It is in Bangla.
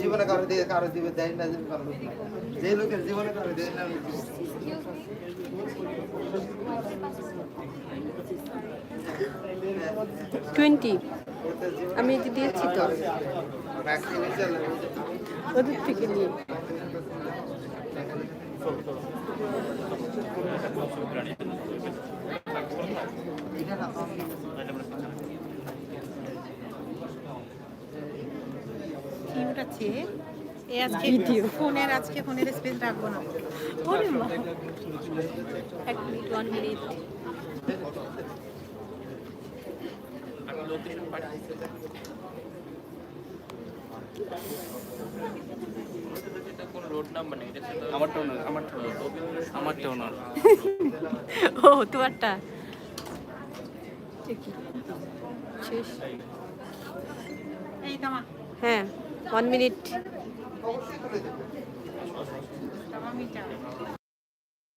জীবনে কারও দিয়ে কারও দিবে দেয় না যে লোকের জীবনে কারও দেয় না। টোয়েন্টি আমি দিয়েছি তো। ওদের থেকে নিয়ে এই আজকে. ফোনের আজকে ফোনের স্পেস রাখব না। ওরে মা এক মিনিট ওয়ান মিনিট ও তোমারটা। শেষ। হ্যাঁ। One minute